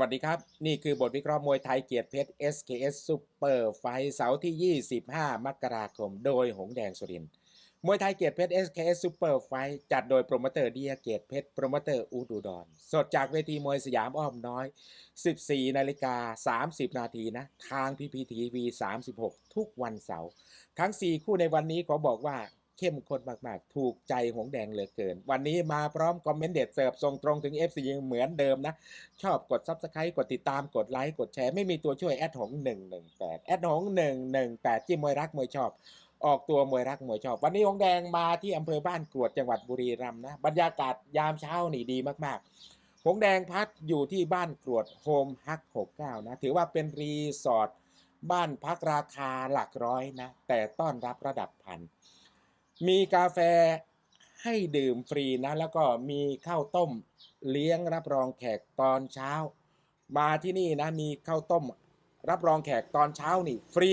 วัสดีครับ นี่คือบทวิเคราะห์มวยไทยเกียรติเพชร SKS Super ไฟเสาร์ที่ 25 มกราคม โดยหงแดงสุรินมวยไทยเกียรติเพชร SKS Super ไฟจัดโดยโปรโมเตอร์เดียเกียรติเพชรโปรโมเตอร์อูดูดอนสดจากเวทีมวยสยามอ้อมน้อย 14 นาฬิกา 30 นาทีนะ ทาง PPTV 36 ทุกวันเสาร์ทั้ง 4 คู่ในวันนี้ขอบอกว่า เข้มข้นมากๆ ถูกใจหงแดงเหลือเกิน วันนี้มาพร้อมคอมเมนต์เด็ดเสิร์ฟส่งตรงถึง FC เหมือนเดิมนะ ชอบกด Subscribe กดติดตามกดไลค์กดแชร์ ไม่มีตัวช่วยแอดหง118แอดหง118ที่มวยรักมวยชอบ ออกตัวมวยรักมวยชอบ วันนี้หงแดงมาที่อำเภอบ้านกรวดจังหวัดบุรีรัมย์นะบรรยากาศยามเช้านี่ดีมากๆหงแดงพักอยู่ที่บ้านกรวดโฮมฮัก69นะถือว่าเป็นรีสอร์ทบ้านพักราคาหลักร้อยนะแต่ต้อนรับระดับพัน มีกาแฟให้ดื่มฟรีนะ แล้วก็มีข้าวต้มเลี้ยงรับรองแขกตอนเช้า มาที่นี่นะมีข้าวต้มรับรองแขกตอนเช้านี่ฟรี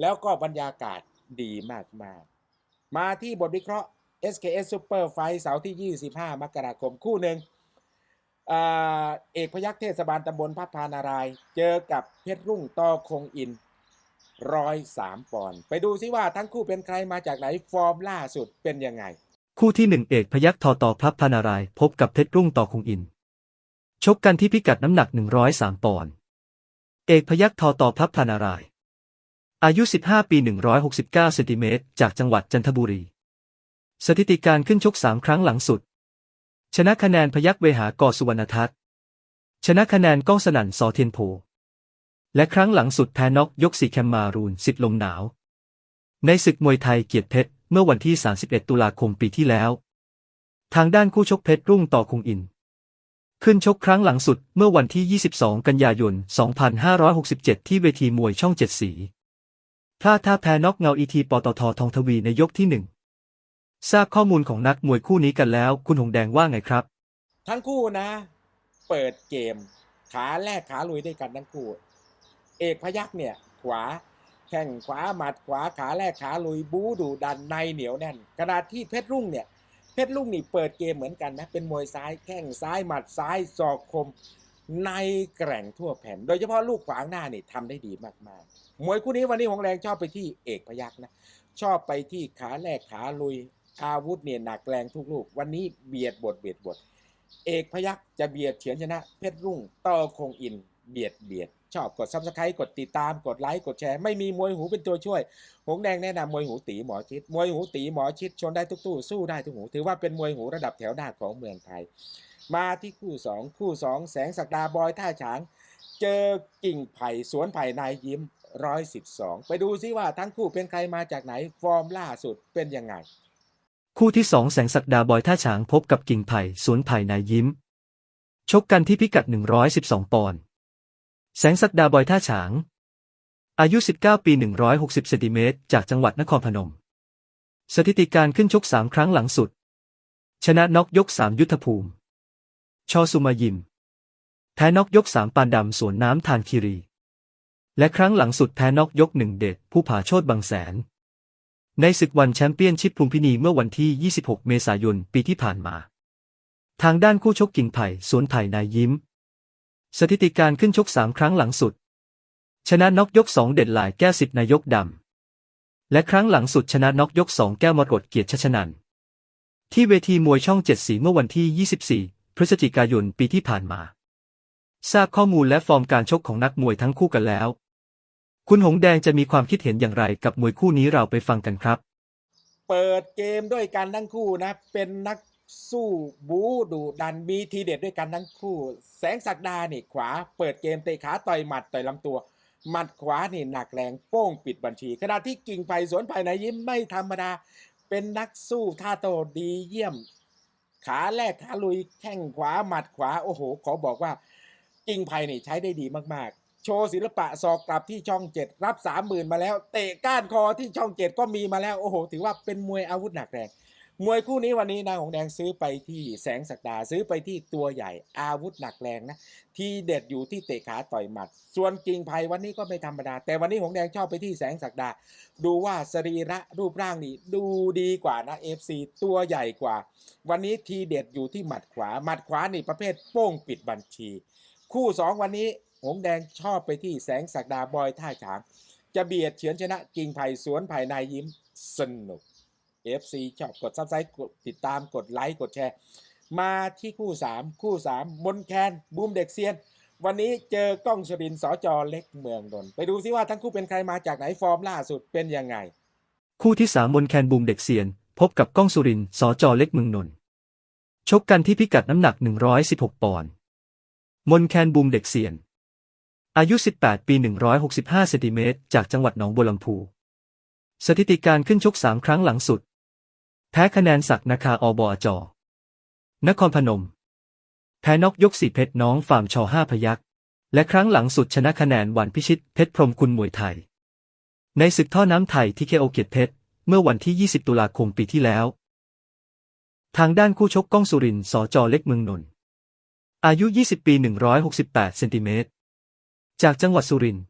แล้วก็บรรยากาศดีมากๆมาที่บทวิเคราะห์ SKS Super Fight เสาร์ที่ 25 มกราคมคู่หนึ่งเอกพยัคฆ์เทศบาลตำบลพัฒนาราย เจอกับเพชรรุ่งต่อคงอิน ร้อยสามปอนด์ไปดูซิว่าทั้งคู่เป็นใครมาจากไหนฟอร์มล่าสุดเป็นยังไง คู่ที่หนึ่งเอกพยัคฆ์ทอต่อพลับพานารายพบกับเพชรรุ่งต่อคงอิน ชกกันที่พิกัดน้ำหนัก 103 ปอนด์เอกพยัคฆ์ทอต่อพลับพานารายอายุ 15 ปี 169 เซนติเมตร จากจังหวัดจันทบุรี สถิติการขึ้นชก 3 ครั้งหลังสุด ชนะคะแนนพยัคฆ์เวหากอสุวรรณทัศน์ ชนะคะแนนก้องสนั่นสอเทียนโพ และครั้งหลังสุดแพ้น็อกยกสีแคมมารูนสิทธิ์ลมหนาว ในศึกมวยไทยเกียรติเพชร เมื่อวันที่ 31 ตุลาคมปีที่แล้ว ทางด้านคู่ชกเพชรรุ่งต่อคงอิน ขึ้นชกครั้งหลังสุดเมื่อวันที่ 22 กันยายน 2567 ที่เวทีมวยช่องเจ็ดสีพลาดท่าแพ้น็อกเงาอีทีปตททองทวีในยกที่หนึ่งทราบข้อมูลของนักมวยคู่นี้กันแล้ว คุณหงแดงว่าไงครับ ทั้งคู่นะ เปิดเกม ขาแรกขาลุยด้วยกันทั้งคู่ เอกพยักษ์เนี่ย ขวาแข้งขวาหมัดขวาขาแรกขาลุยบูดูดันในเหนียวแน่นขณะที่เพชรรุ่งเนี่ยเพชรรุ่งนี่เปิดเกมเหมือนกันนะเป็นมวยซ้ายแข้งซ้ายหมัดซ้ายศอกคมในแกร่งทั่วแผ่น โดยเฉพาะลูกขวางหน้านี่ทำได้ดีมากๆ มวยคู่นี้วันนี้หงแรงชอบไปที่เอกพยักษ์นะชอบไปที่ขาแรกขาลุย อาวุธเนี่ยหนักแรงทุกลูก วันนี้เบียดบทเบียดบท เอกพยักษ์จะเบียดเฉือนชนะ เพชรรุ่งต่อคงอินเบียดเบียด ชอบกดซับสไครต์กดติดตามกดไลค์กดแชร์ ไม่มีมวยหูเป็นตัวช่วย หงแดงแนะนำมวยหูตีหมอชิด มวยหูตีหมอชิดชนได้ทุกตู้สู้ได้ทุกหู ถือว่าเป็นมวยหูระดับแถวหน้าของเมืองไทย มาที่คู่สองคู่สองแสงศักดาบอยท่าฉาง เจอกิ่งไผ่สวนไผ่นายยิ้มร้อยสิบสองไปดูซิว่าทั้งคู่เป็นใครมาจากไหนฟอร์มล่าสุดเป็นยังไงคู่ที่สองแสงศักดาบอยท่าฉางพบกับกิ่งไผ่สวนไผ่นายยิ้ม ชกกันที่พิกัด 112 ปอนด์ แสงศักดาบอยท่าฉาง อายุ 19 ปี 160เซนติเมตรจากจังหวัดนครพนม สถิติการขึ้นชก3ครั้งหลังสุด ชนะน็อกยก3ยุทธภูมิ ชอสุมายิม แพ้น็อกยก3ปานดำสวนน้ำทานคีรี และครั้งหลังสุดแพ้น็อกยก1เดชผู้ผาโชดบางแสน ในศึกวันแชมเปี้ยนชิพลุมพินีเมื่อวันที่ 26 เมษายนปีที่ผ่านมา ทางด้านคู่ชกกิ่งไผ่สวนไผ่นายยิ้ม สถิติการขึ้นชก3ครั้งหลังสุด ชนะน็อกยก2เด็ดหลายแก้วสิทธิ์นายกดำ และครั้งหลังสุดชนะน็อกยก2แก้วมรกตเกียรติชัชนันท์ที่เวทีมวยช่องเจ็ดสีเมื่อวันที่ 24 พฤศจิกายนปีที่ผ่านมา ทราบข้อมูลและฟอร์มการชกของนักมวยทั้งคู่กันแล้ว คุณหงแดงจะมีความคิดเห็นอย่างไรกับมวยคู่นี้เราไปฟังกันครับ เปิดเกมด้วยกันทั้งคู่นะ เป็นนัก สู้บูดูดันมีทีเด็ดด้วยกันทั้งคู่ แสงศักดานี่ขวาเปิดเกมเตะขาต่อยหมัดต่อยลำตัว หมัดขวานี่หนักแรงโป้งปิดบัญชี ขณะที่กิ่งไผ่สวนไผ่นายยิ้มไม่ธรรมดา เป็นนักสู้ท่าโตดีเยี่ยม ขาแรกขาลุยแข้งขวาหมัดขวาโอ้โห ขอบอกว่ากิ่งไผ่นี่ใช้ได้ดีมากๆ โชว์ศิลปะศอกกลับที่ช่องเจ็ดรับสามหมื่นมาแล้ว เตะก้านคอที่ช่องเจ็ดก็มีมาแล้วโอ้โห ถือว่าเป็นมวยอาวุธหนักแรง มวยคู่นี้วันนี้นายของแดงซื้อไปที่แสงศักดาซื้อไปที่ตัวใหญ่อาวุธหนักแรงนะ ทีเด็ดอยู่ที่เตะขาต่อยหมัด ส่วนกิ่งไผ่วันนี้ก็ไม่ธรรมดา แต่วันนี้หงแดงชอบไปที่แสงศักดา ดูว่าสรีระรูปร่างนี่ดูดีกว่านะ FC ตัวใหญ่กว่า วันนี้ทีเด็ดอยู่ที่หมัดขวาหมัดขวานี่ประเภทโป้งปิดบัญชี คู่สองวันนี้หงแดงชอบไปที่แสงศักดาบอยท่าฉางจะเบียดเฉือนชนะกิ่งไผ่สวนไผ่นยิ้มสนุก FC ชอบกดซับสไครต์กดติดตามกดไลค์กดแชร์ มาที่คู่ 3 คู่ 3 มนแคนบูมเด็กเซียน วันนี้เจอกล้องชรินสอจอเล็กเมืองนนไปดูซิว่าทั้งคู่เป็นใครมาจากไหนฟอร์มล่าสุดเป็นยังไง คู่ที่สามมนแคนบูมเด็กเซียน พบกับกล้องสุรินสอจอเล็กเมืองนนชกกันที่พิกัดน้ำหนัก 116 ปอนด์มนแคนบูมเด็กเซียน อายุ 18 ปี 165 เซนติเมตร จากจังหวัดหนองบัวลำพู สถิติการขึ้นชก 3 ครั้งหลังสุด แพ้คะแนนศักนาคาอบอจนครพนม แพ้นอกยกสีเพชรน้องฟาร์มชอห้าพยักและครั้งหลังสุดชนะคะแนนวันพิชิตเพชรพรหมคุณมวยไทย ในศึกท่อน้ำไทยที่เคโอเกียรติเพชรเมื่อวันที่ 20 ตุลาคมปีที่แล้ว ทางด้านคู่ชกก้องสุรินทร์สอจอเล็กเมืองนนท์อายุ 20 ปี 168 เซนติเมตร จากจังหวัดสุรินทร์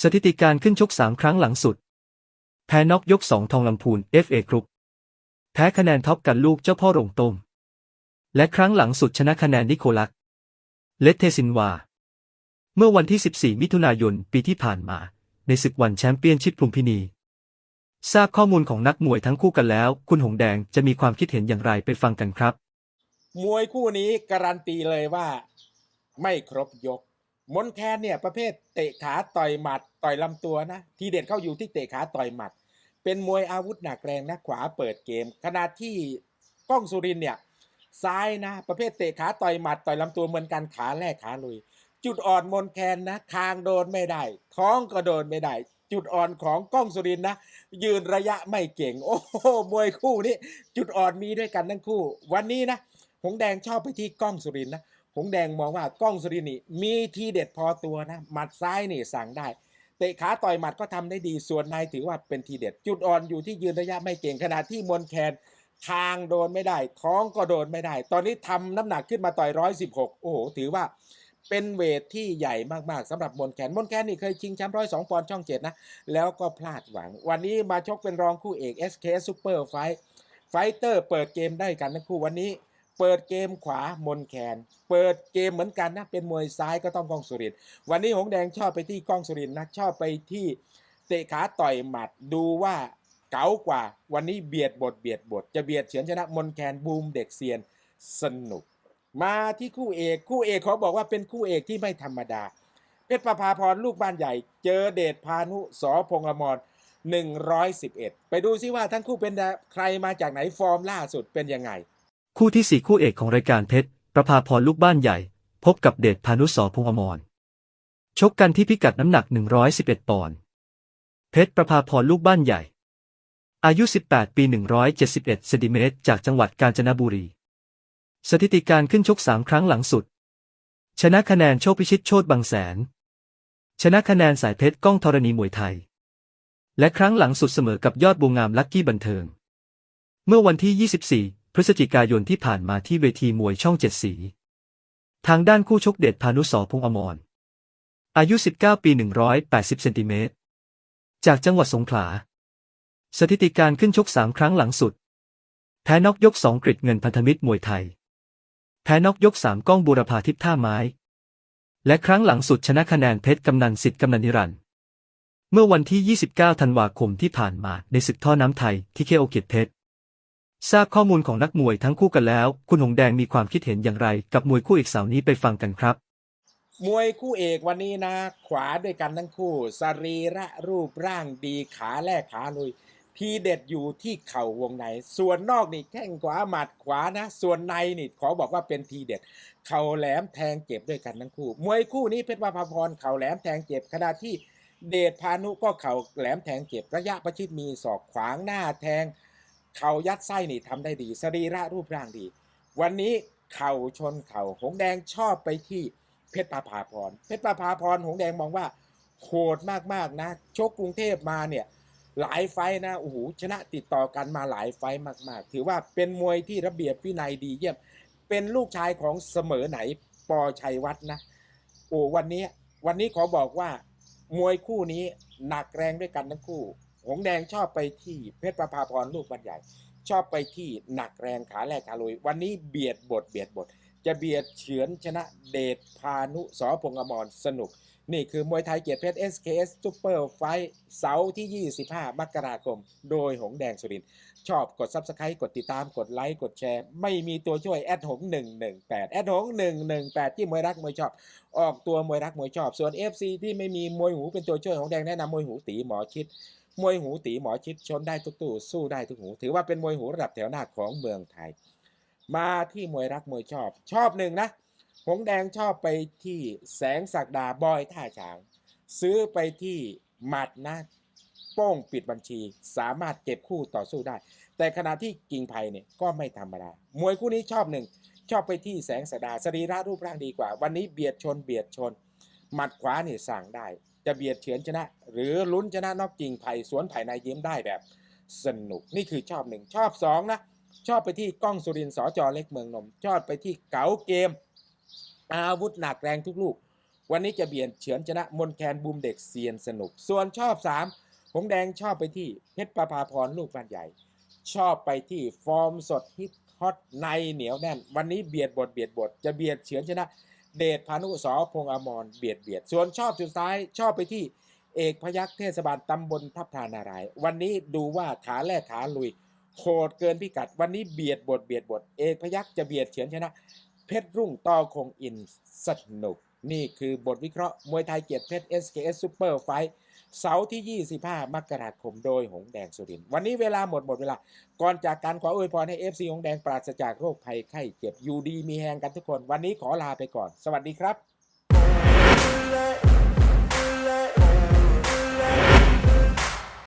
สถิติการขึ้นชก 3 ครั้งหลังสุด แพ้น็อกยก 2 ทองลำพูน FA กรุ๊ป แพ้คะแนนท็อปกันลูกเจ้าพ่อโรงตม และครั้งหลังสุดชนะคะแนนนิโคลัส เลตเทซินวา เมื่อวันที่ 14 มิถุนายนปีที่ผ่านมา ในศึกวันแชมเปี้ยนชิพพลุมพินี ทราบข้อมูลของนักมวยทั้งคู่กันแล้ว คุณหงแดงจะมีความคิดเห็นอย่างไรไปฟังกันครับ มวยคู่นี้การันตีเลยว่า ไม่ครบยกมนแคนเนี่ยประเภทเตะขาต่อยหมัดต่อยลำตัวนะ ทีเด็ดเข้าอยู่ที่เตะขาต่อยหมัด เป็นมวยอาวุธหนักแรงนะขวาเปิดเกม ขณะที่ก้องสุรินเนี่ยซ้ายนะ ประเภทเตะขาต่อยหมัดต่อยลำตัวเหมือนกันขาแรกขาลุย จุดอ่อนมนแคนนะคางโดนไม่ได้ ท้องก็โดนไม่ได้ จุดอ่อนของก้องสุรินนะ ยืนระยะไม่เก่ง โอ้โหมวยคู่นี้จุดอ่อนมีด้วยกันทั้งคู่ วันนี้นะ หงแดงชอบไปที่กล้องสุรินนะ หงแดงมองว่ากล้องสุรินนี่มีทีเด็ดพอตัวนะหมัดซ้ายนี่สั่งได้ เตะขาต่อยหมัดก็ทำได้ดีส่วนในถือว่าเป็นทีเด็ด จุดอ่อนอยู่ที่ยืนระยะไม่เก่งขณะที่มนแคนทางโดนไม่ได้ ท้องก็โดนไม่ได้ ตอนนี้ทำน้ำหนักขึ้นมาต่อยร้อยสิบหกโอ้โห ถือว่าเป็นเวทที่ใหญ่มาก ๆสำหรับมนแคนมนแคนนี่เคยชิงแชมป์ร้อยสองปอนด์ช่องเจ็ดนะ แล้วก็พลาดหวัง วันนี้มาชกเป็นรองคู่เอก SK Super Fight ไฟเตอร์เปิดเกมได้กันทั้งคู่วันนี้ เปิดเกมขวามนแคนเปิดเกมเหมือนกันนะ เป็นมวยซ้ายก็ต้องกล้องสุรินวันนี้หงแดงชอบไปที่กล้องสุรินนะชอบไปที่เตะขาต่อยหมัดดูว่าเก๋ากว่า วันนี้เบียดบทเบียดบท จะเบียดเฉือนชนะมนแคนบูมเด็กเซียนสนุก มาที่คู่เอกคู่เอกเขาบอกว่าเป็นคู่เอกที่ไม่ธรรมดาเพชรประภาพรลูกบ้านใหญ่ เจอเดชพานุสอพงอมร111 ไปดูซิว่าทั้งคู่เป็นใครมาจากไหนฟอร์มล่าสุดเป็นยังไง คู่ที่สี่คู่เอกของรายการเพชรประภาพรลูกบ้านใหญ่ พบกับเดชพานุสอพงษ์อมรชกกันที่พิกัดน้ำหนัก 111 ปอนด์เพชรประภาพรลูกบ้านใหญ่ อายุ 18 ปี 171เซนติเมตรจากจังหวัดกาญจนบุรี สถิติการขึ้นชก 3 ครั้งหลังสุด ชนะคะแนนโชคพิชิตโชตบางแสน ชนะคะแนนสายเพชรก้องธรณีมวยไทย และครั้งหลังสุดเสมอกับยอดบวงงามลักกี้บันเทิง เมื่อวันที่ 24 พฤศจิกายนที่ผ่านมาที่เวทีมวยช่องเจ็ดสี ทางด้านคู่ชกเดชพานุสอพงอมร อายุ 19 ปี 180 เซนติเมตร จากจังหวัดสงขลา สถิติการขึ้นชก3ครั้งหลังสุด แพ้นอกยก2กริดเงินพันธมิตรมวยไทย แพ้นอกยก3ก้องบูรพาทิพท่าไม้ และครั้งหลังสุดชนะคะแนนเพชรกำนันสิทธิ์กำนันนิรันดร์เมื่อวันที่ 29 ธันวาคมที่ผ่านมาในศึกท่อน้ำไทยที่เคโอเกียรติเพชร ทราบข้อมูลของนักมวยทั้งคู่กันแล้ว คุณหงแดงมีความคิดเห็นอย่างไร กับมวยคู่เอกเสาวนี้ไปฟังกันครับ มวยคู่เอกวันนี้นะ ขวาด้วยกันทั้งคู่ สรีระรูปร่างดีขาแรกขาลุย ทีเด็ดอยู่ที่เข่าวงใน ส่วนนอกนี่แข้งขวาหมัดขวานะ ส่วนในนี่ขอบอกว่าเป็นทีเด็ด เข่าแหลมแทงเจ็บด้วยกันทั้งคู่ มวยคู่นี้เพชรวาภาพรเข่าแหลมแทงเจ็บขณะที่เดชพานุก็เข่าแหลมแทงเจ็บระยะประชิดมีศอกขวางหน้าแทง เข่ายัดไส้นี่ทำได้ดีสรีระรูปร่างดี วันนี้เข่าชนเข่าหงแดงชอบไปที่เพชรประภาพรเพชรประภาพรหงแดงมองว่าโหดมากๆนะชกกรุงเทพมาเนี่ยหลายไฟนะโอ้โหชนะติดต่อกันมาหลายไฟมาก ๆ ถือว่าเป็นมวยที่ระเบียบวินัยดีเยี่ยม เป็นลูกชายของเสมอไหนปอชัยวัฒนะโอ้วันนี้วันนี้ขอบอกว่ามวยคู่นี้หนักแรงด้วยกันทั้งคู่ หงแดงชอบไปที่เพชรประภาพรลูกบันใหญ่ชอบไปที่หนักแรงขาแรกขาลุยวันนี้เบียดบทเบียดบท จะเบียดเฉือนชนะเดชพานุสอพงอมรสนุก นี่คือมวยไทยเกียรติเพชร SKS Super Fight เสาร์ที่ 25 มกราคม โดยหงแดงสุรินชอบกด Subscribe กดติดตามกดไลค์กดแชร์ ไม่มีตัวช่วยแอดหง 118แอดหง 118 ที่มวยรักมวยชอบ ออกตัวมวยรักมวยชอบ ส่วน FC ที่ไม่มีมวยหูเป็นตัวช่วยของแดงแนะนำมวยหูตีหมอชิด มวยหูตีหมอชิดชนได้ทุกตู้สู้ได้ทุกหู ถือว่าเป็นมวยหูระดับแถวหน้าของเมืองไทย มาที่มวยรักมวยชอบ ชอบหนึ่งนะหงแดงชอบไปที่แสงศักดาบอยท่าฉาง ซื้อไปที่หมัดนะโป้งปิดบัญชี สามารถเก็บคู่ต่อสู้ได้ แต่ขณะที่กิ่งไผ่เนี่ยก็ไม่ธรรมดามวยคู่นี้ชอบหนึ่งชอบไปที่แสงสดาสรีระรูปร่างดีกว่า วันนี้เบียดชนเบียดชน หมัดขวาเนี่ยสั่งได้ จะเบียดเฉือนชนะ หรือลุ้นชนะนอกกิ่งไผ่สวนไผ่นยิ้มได้แบบ สนุกนี่คือชอบหนึ่งชอบสองนะ ชอบไปที่กล้องสุรินทร์สจเล็กเมืองนม ชอบไปที่เก๋าเกม อาวุธหนักแรงทุกลูก วันนี้จะเบียดเฉือนชนะมนแคนบูมเด็กเซียนสนุก ส่วนชอบสามหงแดงชอบไปที่เพชรประภาพรลูกบ้านใหญ่ ชอบไปที่ฟอร์มสดฮิตฮอตในเหนียวแน่น วันนี้เบียดบทเบียดบทจะเบียดเฉือนชนะ เดชพานุสอพงษ์อมรเบียดเบียด ส่วนชอบสุดท้ายชอบไปที่เอกพยัคฆ์เทศบาลตำบลพระพรานาราย วันนี้ดูว่าขาแรกขาลุยโหดเกินพิกัด วันนี้เบียดบทเบียดบท เอกพยัคฆ์จะเบียดเฉือนชนะ เพชรรุ่งต่อคงอินสนุก นี่คือบทวิเคราะห์มวยไทยเกียรติเพชร SKS Super Fight เสาร์ที่ 25 มกราคมโดยหงแดงสุริน วันนี้เวลาหมดหมดเวลา ก่อนจากการขออวยพรให้เอฟซีหงแดงปราศจากโรคภัยไข้เจ็บอยู่ดีมีแหงกันทุกคน วันนี้ขอลาไปก่อน สวัสดีครับ